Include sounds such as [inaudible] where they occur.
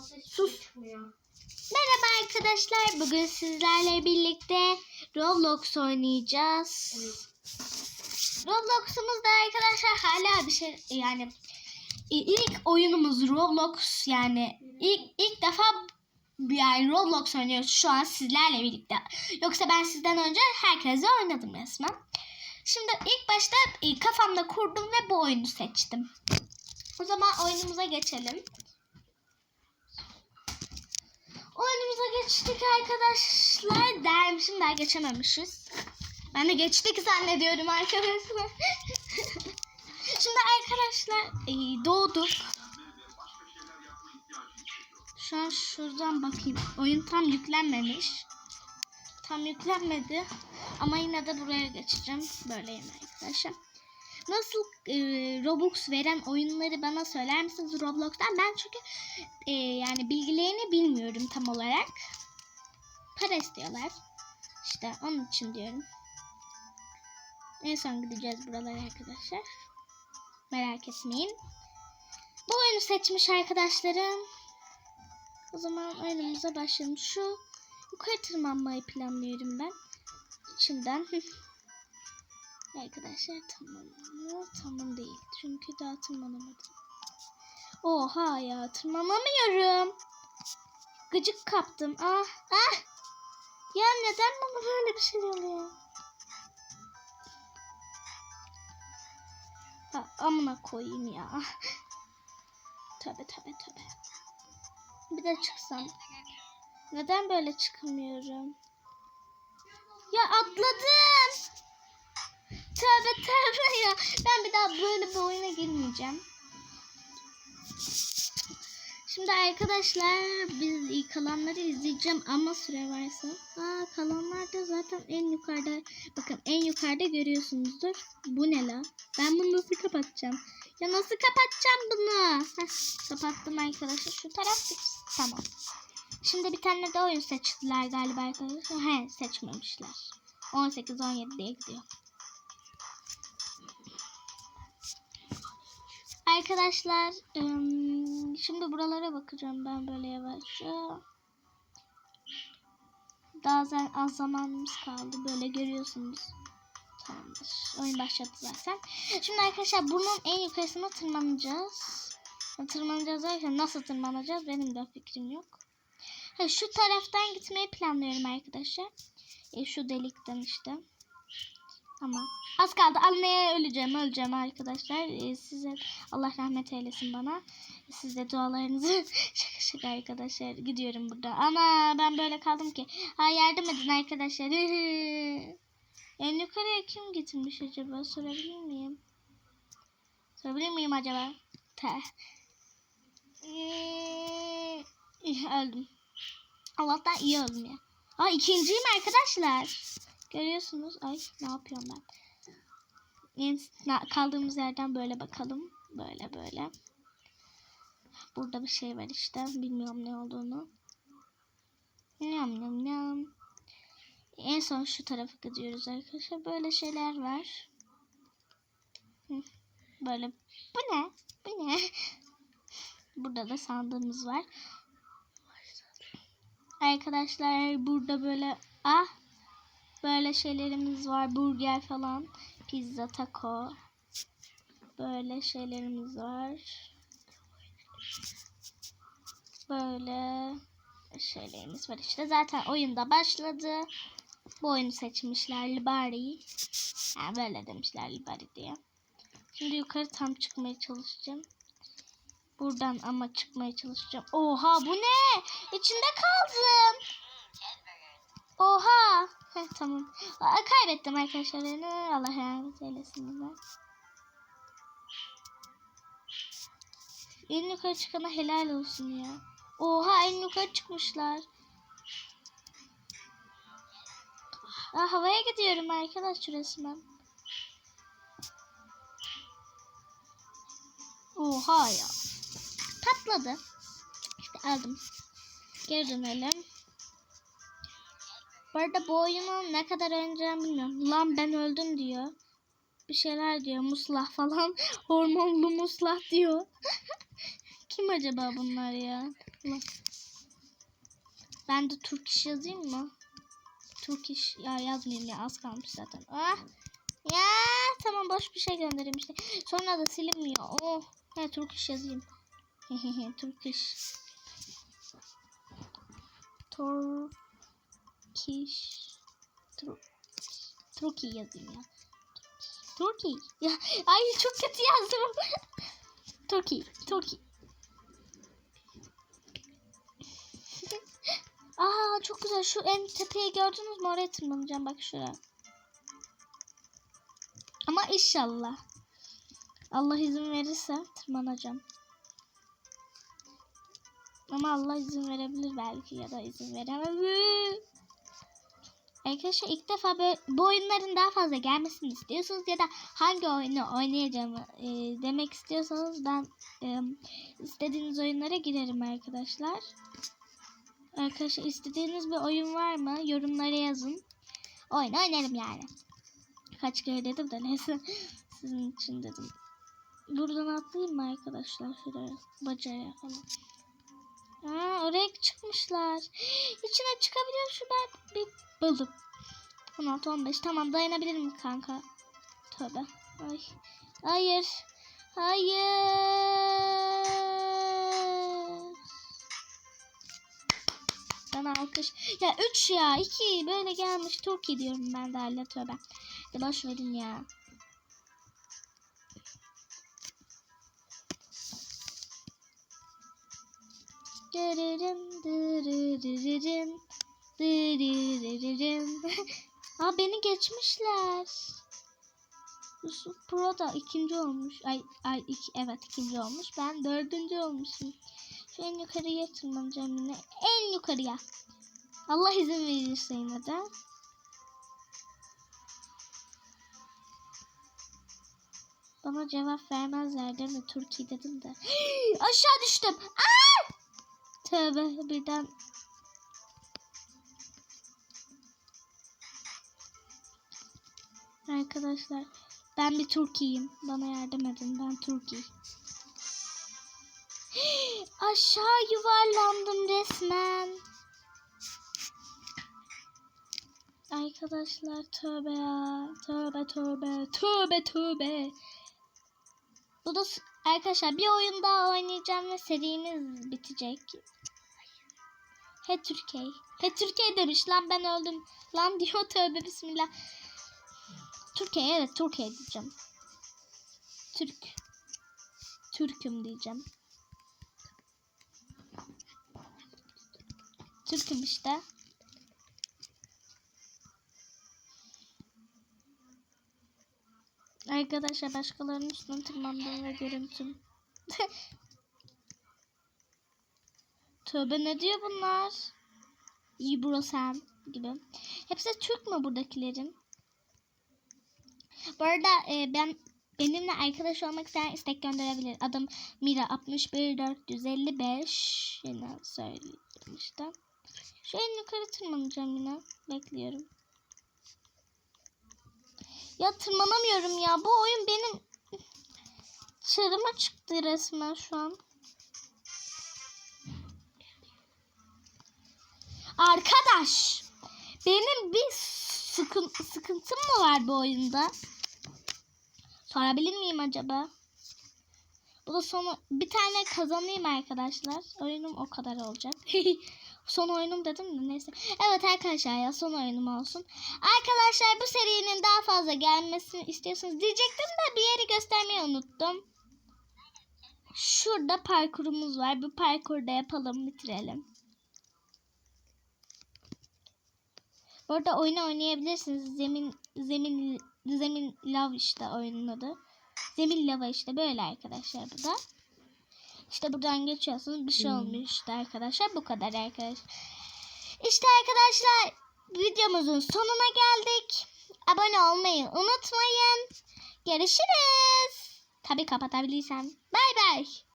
Sus. çıkmıyor? Merhaba arkadaşlar. Bugün sizlerle birlikte Roblox oynayacağız. Roblox'umuzda arkadaşlar hala bir şey yani ilk oyunumuz Roblox yani ilk ilk defa yani Roblox oynuyoruz şu an sizlerle birlikte. Yoksa ben sizden önce herkese oynadım resmen. Şimdi ilk başta e, kafamda kurdum ve bu oyunu seçtim. O zaman oyunumuza geçelim. Oyunumuza geçtik arkadaşlar dermişim daha geçememişiz. Ben de geçtik zannediyorum arkadaşlar. [laughs] Şimdi arkadaşlar e, doğduk. Şu an şuradan bakayım. Oyun tam yüklenmemiş. Tam yüklenmedi. Ama yine de buraya geçeceğim. Böyleyim arkadaşlar. Nasıl e, Robux veren oyunları bana söyler misiniz Roblox'tan? Ben çünkü e, yani bilgilerini bilmiyorum tam olarak. Para istiyorlar. İşte onun için diyorum. En son gideceğiz buralara arkadaşlar. Merak etmeyin. Bu oyunu seçmiş arkadaşlarım. O zaman oyunumuza başlayalım. Şu yukarı tırmanmayı planlıyorum ben. İçinden. [laughs] Arkadaşlar tamam mı? Tamam değil. Çünkü daha tırmanamadım. Oha ya tırmanamıyorum. Gıcık kaptım. Ah ah. Ya neden bana böyle bir şey oluyor? Ha, amına koyayım ya. Tövbe tövbe tövbe. Bir de çıksam. Neden böyle çıkamıyorum? Ya atladım. Bir daha böyle bir oyuna girmeyeceğim. Şimdi arkadaşlar biz kalanları izleyeceğim ama süre varsa. Aa kalanlar da zaten en yukarıda. Bakın en yukarıda görüyorsunuzdur. Bu ne la? Ben bunu nasıl kapatacağım? Ya nasıl kapatacağım bunu? Heh, kapattım arkadaşlar. Şu taraf tamam. Şimdi bir tane de oyun seçtiler galiba arkadaşlar. He seçmemişler. 18-17 diye gidiyor. Arkadaşlar şimdi buralara bakacağım ben böyle yavaşça. Daha az, zamanımız kaldı. Böyle görüyorsunuz. Tamamdır. Oyun başladı zaten. Şimdi arkadaşlar bunun en yukarısına tırmanacağız. Tırmanacağız derken nasıl tırmanacağız benim de fikrim yok. Şu taraftan gitmeyi planlıyorum arkadaşlar. E, şu delikten işte. Ama az kaldı. Anne öleceğim öleceğim arkadaşlar. Ee, size Allah rahmet eylesin bana. Siz de dualarınızı [laughs] şaka şaka arkadaşlar. Gidiyorum burada. Ana ben böyle kaldım ki. Ha yardım edin arkadaşlar. [laughs] en yukarıya kim gitmiş acaba? Sorabilir miyim? Sorabilir miyim acaba? Teh. Ee, [laughs] öldüm. Allah'tan iyi öldüm ya. Aa ikinciyim arkadaşlar. Görüyorsunuz. Ay ne yapıyorum ben? En- Kaldığımız yerden böyle bakalım. Böyle böyle. Burada bir şey var işte. Bilmiyorum ne olduğunu. Nyam nyam nyam. En son şu tarafa gidiyoruz arkadaşlar. Böyle şeyler var. Böyle. Bu ne? Bu ne? [laughs] Burada da sandığımız var. Arkadaşlar burada böyle ah Böyle şeylerimiz var. Burger falan. Pizza, taco. Böyle şeylerimiz var. Böyle şeylerimiz var. İşte zaten oyunda başladı. Bu oyunu seçmişler. Libari. Yani böyle demişler Libari diye. Şimdi yukarı tam çıkmaya çalışacağım. Buradan ama çıkmaya çalışacağım. Oha bu ne? İçinde kaldım. Oha. Heh, tamam. Aa, kaybettim arkadaşlar. Allah rahmet eylesin. Ben. En yukarı çıkana helal olsun ya. Oha en yukarı çıkmışlar. Aa, havaya gidiyorum arkadaşlar resmen. Oha ya. Patladı. İşte aldım. Geri dönelim. Arada bu oyunu ne kadar oynayacağımı bilmiyorum. Lan ben öldüm diyor. Bir şeyler diyor. Muslah falan. [laughs] Hormonlu muslah diyor. [laughs] Kim acaba bunlar ya? Ben de Türk iş yazayım mı? Türk iş ya yazmayayım ya az kalmış zaten. Ah. Ya tamam boş bir şey göndereyim işte. Sonra da silinmiyor. Oh. He Türk iş yazayım. [laughs] Türk iş. Turkish. Tur Turkey yazayım ya. Turkey. [laughs] Ya ay çok kötü yazdım. [laughs] Turkey. Turkey. [laughs] Aa çok güzel. Şu en tepeyi gördünüz mü? Oraya tırmanacağım. Bak şuraya. Ama inşallah. Allah izin verirse tırmanacağım. Ama Allah izin verebilir belki ya da izin veremez. Arkadaşlar ilk defa böyle, bu oyunların daha fazla gelmesini istiyorsunuz ya da hangi oyunu oynayacağımı e, demek istiyorsanız ben e, istediğiniz oyunlara girerim arkadaşlar. Arkadaşlar istediğiniz bir oyun var mı? Yorumlara yazın. Oyun oynarım yani. Kaç kere dedim de neyse [laughs] sizin için dedim. Buradan atlayayım mı arkadaşlar? Şuraya bacaya falan. Aa, oraya çıkmışlar. [gasps] İçine çıkabiliyor şu ben bir buldum. 16 15 tamam dayanabilirim kanka. Tövbe. Ay. Hayır. Hayır. Bana alkış. Ya 3 ya 2 böyle gelmiş. Türkiye diyorum ben de hala tövbe. De boş verin ya. Dırırın, dırırırın. [laughs] Aa beni geçmişler. Yusuf Pro da ikinci olmuş. Ay, ay iki, evet ikinci olmuş. Ben dördüncü olmuşum. Şu en yukarıya tırmanacağım yine. En yukarıya. Allah izin verirse yine de. Bana cevap vermezler değil mi? Türkiye dedim de. [gasps] Aşağı düştüm. Aa! Tövbe birden. Arkadaşlar ben bir Türkiye'yim. Bana yardım edin. Ben Türkiye. [gasps] Aşağı yuvarlandım resmen. Arkadaşlar tövbe ya. Tövbe tövbe. Tövbe tövbe. Bu da arkadaşlar bir oyun daha oynayacağım ve serimiz bitecek. He Türkiye. He Türkiye demiş lan ben öldüm. Lan diyor tövbe bismillah. Türkiye evet Türkiye diyeceğim. Türk. Türküm diyeceğim. Türküm işte. Arkadaşlar başkalarının üstüne tırmandım ve görüntüm. [laughs] Tövbe ne diyor bunlar? İbro sen gibi. Hepsi Türk mü buradakilerin? Bu arada e, ben benimle arkadaş olmak isteyen istek gönderebilir. Adım Mira 61455. Yine söyleyeyim işte. Şu en yukarı tırmanacağım yine. Bekliyorum. Ya tırmanamıyorum ya. Bu oyun benim çarıma çıktı resmen şu an. Arkadaş. Benim bir sıkın, sıkıntım mı var bu oyunda? Sorabilir miyim acaba? Bu da sonu bir tane kazanayım arkadaşlar. Oyunum o kadar olacak. [laughs] son oyunum dedim de neyse. Evet arkadaşlar ya son oyunum olsun. Arkadaşlar bu serinin daha fazla gelmesini istiyorsanız diyecektim de bir yeri göstermeyi unuttum. Şurada parkurumuz var. Bu parkurda yapalım bitirelim. Bu arada oyunu oynayabilirsiniz. Zemin zemin zemin lav işte oyunun adı. Zemin lava işte böyle arkadaşlar bu da. İşte buradan geçiyorsunuz bir şey olmuyor işte arkadaşlar. Bu kadar arkadaşlar. İşte arkadaşlar videomuzun sonuna geldik. Abone olmayı unutmayın. Görüşürüz. Tabii kapatabilirsem. Bay bay.